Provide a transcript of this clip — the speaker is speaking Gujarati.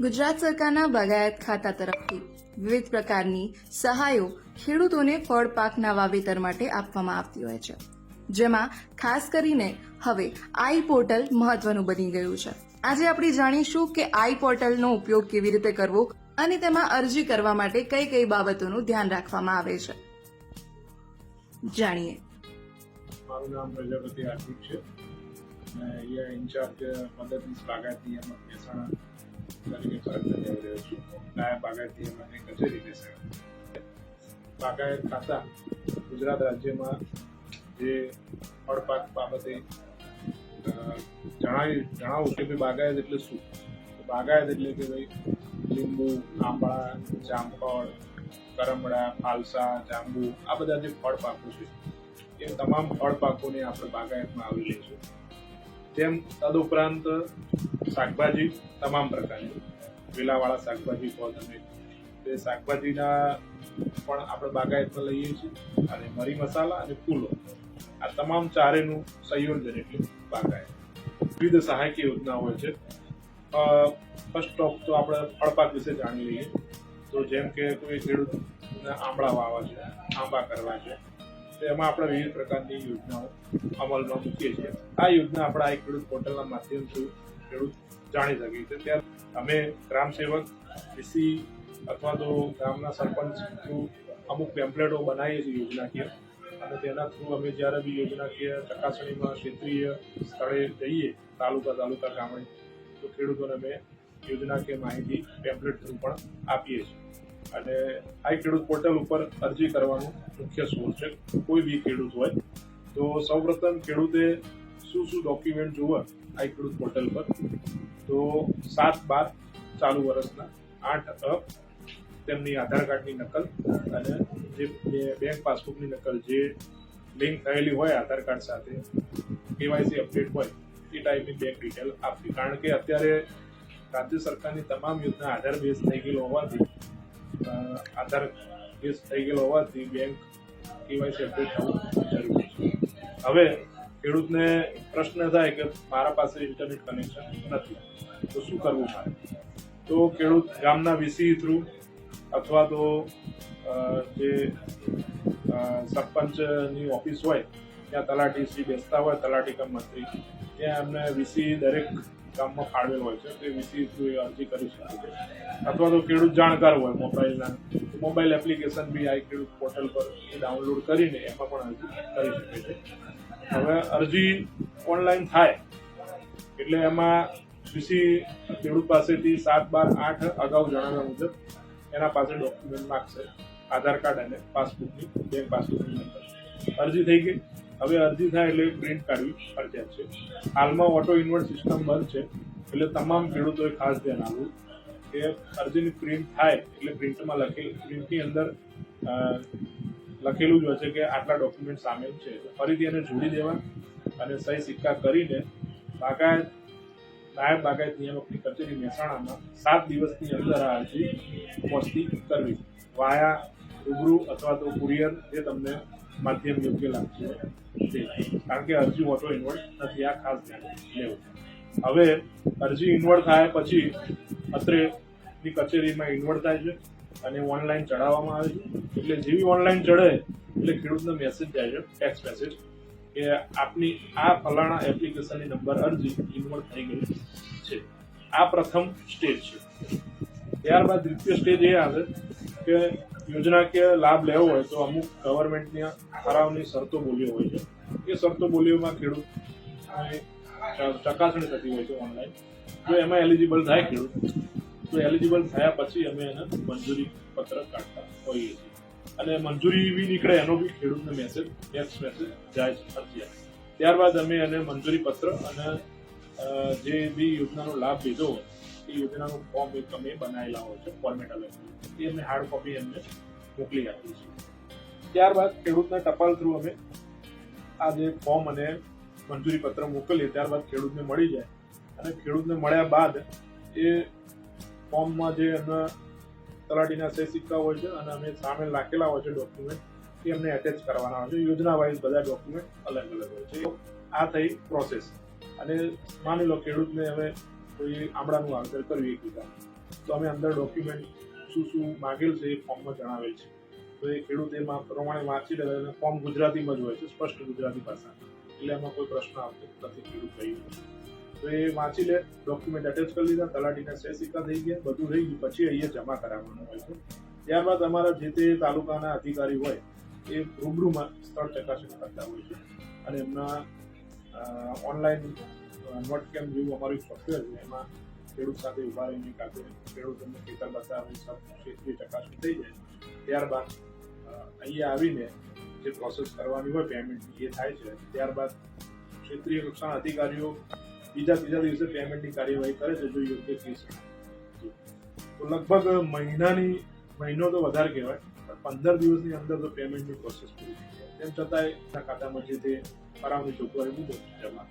ગુજરાત સરકારના બાગાયત ખાતા તરફથી વિવિધ પ્રકારની સહાયો ખેડૂતોને ફળ પાકના વાવેતર માટે આપવામાં આવતી હોય છે. જેમાં ખાસ કરીને હવે આઈ પોર્ટલ મહત્વનું બની ગયું છે. આજે આપણે જાણીશું કે આઈ પોર્ટલનો ઉપયોગ કેવી રીતે કરવો અને તેમાં અરજી કરવા માટે કઈ કઈ બાબતોનું ધ્યાન રાખવામાં આવે છે. જાણીએ. મારું નામ પ્રજાપતિ હાર્દિક છે. અહીંયા ઇન્ચાર્જ મદદનીશ બાગાયત મહેસાણા તરીકે બાગાયત ખાતા ગુજરાત રાજ્યમાં જે ફળપાક બાબતે જણાવી, જણાવું કે ભાઈ બાગાયત એટલે શું? બાગાયત એટલે કે ભાઈ લીંબુ આંબળા જામફળ, કરમડા, ફાલસા, જાંબુ, આ બધા જે ફળ પાકો છે, એ તમામ ફળ પાકોને આપણે બાગાયતમાં આવરી લઈશું તેમ તદુપરાંત શાકભાજી તમામ પ્રકારની. વેલાવાળા શાકભાજી કહો તમે. તે શાકભાજીના પણ આપણે બાગાયતમાં લઈએ છીએ અને મરી મસાલા અને ફૂલો. આ તમામ ચારેનું સંયોજન એટલે બાગાયત. વિવિધ સહાયકી યોજના હોય છે. ફર્સ્ટ ઓફ તો આપણે ફળપાક વિશે જાણી લઈએ. તો જેમ કે કોઈ ખેડૂતને આંબળા વાવવા છે, આંબા કરવા છે એમાં આપણે વિવિધ પ્રકારની યોજનાઓ અમલમાં મૂકીએ છીએ. આ યોજના આપણા એક ખેડૂત પોર્ટલના માધ્યમથી ખેડૂત જાણી શકે છે. ત્યાં અમે ગ્રામ સેવક, ડીસી અથવા તો ગામના સરપંચ થ્રુ અમુક પેમ્પલેટો બનાવીએ છીએ યોજનાકીય. અને તેના થ્રુ અમે જ્યારે બી યોજનાકીય ચકાસણીમાં ક્ષેત્રીય સ્થળે જઈએ, તાલુકા તાલુકા ગામડે, તો ખેડૂતોને અમે યોજનાકીય માહિતી પેમ્પલેટ થ્રુ પણ આપીએ છીએ. અને આ ખેડૂત પોર્ટલ ઉપર અરજી કરવાનું મુખ્ય સોર્સ છે. કોઈ બી ખેડૂત હોય તો સૌપ્રથમ ખેડૂતે શું શું ડોક્યુમેન્ટ જોવે આ ખેડૂત પોર્ટલ પર? તો સાત બાર ચાલુ વર્ષના, આઠ અપ, તેમની આધાર કાર્ડની નકલ અને જે બેંક પાસબુકની નકલ, જે લિંક થયેલી હોય આધાર કાર્ડ સાથે કેવાયસી અપડેટ હોય, એ ટાઈપની બેંક ડિટેલ આપવી. કારણ કે અત્યારે રાજ્ય સરકારની તમામ યોજના આધાર બેઝ થઈ ગયેલો હોવાથી આધાર કેસ થઈ ગયેલો હોવાથી બેંક કેવાયસી અપડેટ થવું જરૂરી છે. હવે ખેડૂતને પ્રશ્ન થાય કે મારા પાસે ઇન્ટરનેટ કનેક્શન નથી, તો શું કરવું મારે તો ખેડૂત ગામના વીસી થ્રુ અથવા તો જે સરપંચની ઓફિસ હોય, ત્યાં તલાટી શ્રી બેસતા હોય, તલાટી કમ મંત્રી, ત્યાં એમને વીસી દરેક ગામમાં ફાળવેલ હોય છે, તે વિશે અરજી કરી શકે છે. અથવા તો ખેડૂત જાણકાર હોય મોબાઈલના મોબાઈલ એપ્લિકેશન બી આ ખેડૂત પોર્ટલ પર ડાઉનલોડ કરીને એમાં પણ અરજી કરી શકે છે. હવે અરજી ઓનલાઈન થાય, એટલે એમાં વિસી ખેડૂત પાસેથી સાત બાર આઠ અગાઉ જણાવ્યા મુજબ એના પાસે ડોક્યુમેન્ટ માગશે, આધાર કાર્ડ અને પાસબુકની બેંક પાસબુકની અરજી થઈ ગઈ. હવે અરજી થાય એટલે પ્રિન્ટ કાઢવી ફરજિયાત છે. હાલમાં ઓટો ઇન્વર્ટ સિસ્ટમ બંધ છે, એટલે તમામ ખેડૂતોએ ખાસ ધ્યાન આપવું કે અરજીની પ્રિન્ટ થાય એટલે પ્રિન્ટમાં લખેલ, પ્રિન્ટની અંદર લખેલું જ હોય છે કે આટલા ડોક્યુમેન્ટ સામેલ છે. ફરીથી એને જોડી દેવા અને સહી સિક્કા કરીને બાગાયત નાયબ બાગાયત નિયામકની કચેરી મહેસાણામાં સાત દિવસની અંદર આ અરજી પહોંચતી કરવી. વાયા, રૂબરૂ અથવા તો કુરિયર જે તમને માધ્યમ યોગ્ય લાગશે છે કારણ કે અરજી ઓટો ઇન્વર્ટ નથી. આ ખાસ ધ્યાન લેવું હવે અરજી ઇન્વોલ્વ થાય પછી અત્રેની કચેરીમાં ઇન્વોલ્વ થાય છે અને ઓનલાઈન ચડાવવામાં આવે છે. એટલે જેવી ઓનલાઈન ચડે એટલે ખેડૂતનો મેસેજ જાય છે ટેક્સ મેસેજ કે આપની આ ફલાણા એપ્લિકેશનની નંબર અરજી ઇન્વોલ્વ થઈ ગઈ છે. આ પ્રથમ સ્ટેજ છે. ત્યારબાદ દ્વિતીય સ્ટેજ એ આવે કે યોજનાકીય લાભ લેવો હોય તો અમુક ગવર્મેન્ટની ઠરાવની શરતો બોલીઓ હોય છે. એ શરતો બોલીઓમાં ખેડૂત ચકાસણી થતી હોય છે ઓનલાઈન જો એમાં એલિજિબલ થાય ખેડૂત, તો એલિજિબલ થયા પછી અમે એને મંજૂરી પત્ર કાઢતા હોઈએ છીએ. અને મંજૂરી બી નીકળે, એનો બી ખેડૂતને મેસેજ ટેક્સ મેસેજ જાય છે અત્યારે. ત્યારબાદ અમે એને મંજૂરી પત્ર અને જે બી યોજનાનો લાભ લીધો હોય એ યોજનાનું ફોર્મ એક અમે બનાવેલા હોય છે ફોર્મેટ અલગ એ અમે હાર્ડ કોપી એમને મોકલી આપીએ છીએ ત્યારબાદ ખેડૂતના ટપાલ થ્રુ અમે આ જે ફોર્મ અને મંજૂરી પત્ર મોકલીએ, ત્યારબાદ ખેડૂતને મળી જાય. અને ખેડૂતને મળ્યા બાદ એ ફોર્મમાં જે એમના તલાટીના સે સિક્કા હોય છે અને અમે સામે રાખેલા હોય છે ડોક્યુમેન્ટ એ અમને એટેચ કરવાના હોય છે. યોજના વાઇઝ બધા ડોક્યુમેન્ટ અલગ અલગ હોય છે. આ થઈ પ્રોસેસ અને માની લો ખેડૂતને હવે કોઈ આમળાનું વાવેતર કર્યું એક વીઘા. તો અમે અંદર ડોક્યુમેન્ટ શું શું માગેલ છે એ ફોર્મમાં જણાવેલ છે. તો એ ખેડૂત એમાં પ્રમાણે વાંચી લે અને ફોર્મ ગુજરાતીમાં જ હોય છે, સ્પષ્ટ ગુજરાતી ભાષા. એટલે એમાં કોઈ પ્રશ્ન આવતો નથી, ખેડૂત ભાઈ તો એ વાંચી લે ડોક્યુમેન્ટ અટેચ કરી લીધા, તલાટીના સે સિક્કા થઈ ગયા, બધું થઈ ગયું. પછી અહીંયા જમા કરાવવાનું હોય છે. ત્યારબાદ અમારા જે તે તાલુકાના અધિકારી હોય, એ રૂબરૂમાં સ્થળ ચકાસણી કરતા હોય છે. અને એમના ઓનલાઈન નોટ કેમ જેવું અમારું સ્ટ્રક્ચર છે, એમાં ખેડૂત સાથે ઊભા રહીને કાતે ખેડૂતોને ખેતર બતાવે ક્ષેત્રીય ચકાસણી થઈ જાય. ત્યારબાદ અહીંયા આવીને જે પ્રોસેસ કરવાની હોય પેમેન્ટની એ થાય છે. ત્યારબાદ ક્ષેત્રીય નુકસાન અધિકારીઓ બીજા ત્રીજા દિવસે પેમેન્ટની કાર્યવાહી કરે છે, જો યોગ્ય કેસ. તો લગભગ મહિનાની, મહિનો તો વધારે કહેવાય, પણ પંદર દિવસની અંદર તો પેમેન્ટની પ્રોસેસ પૂરી થઈ જાય. તેમ છતાંય ખાતામાં જે તે કરાવની જોગવાઈ મુજબ જમા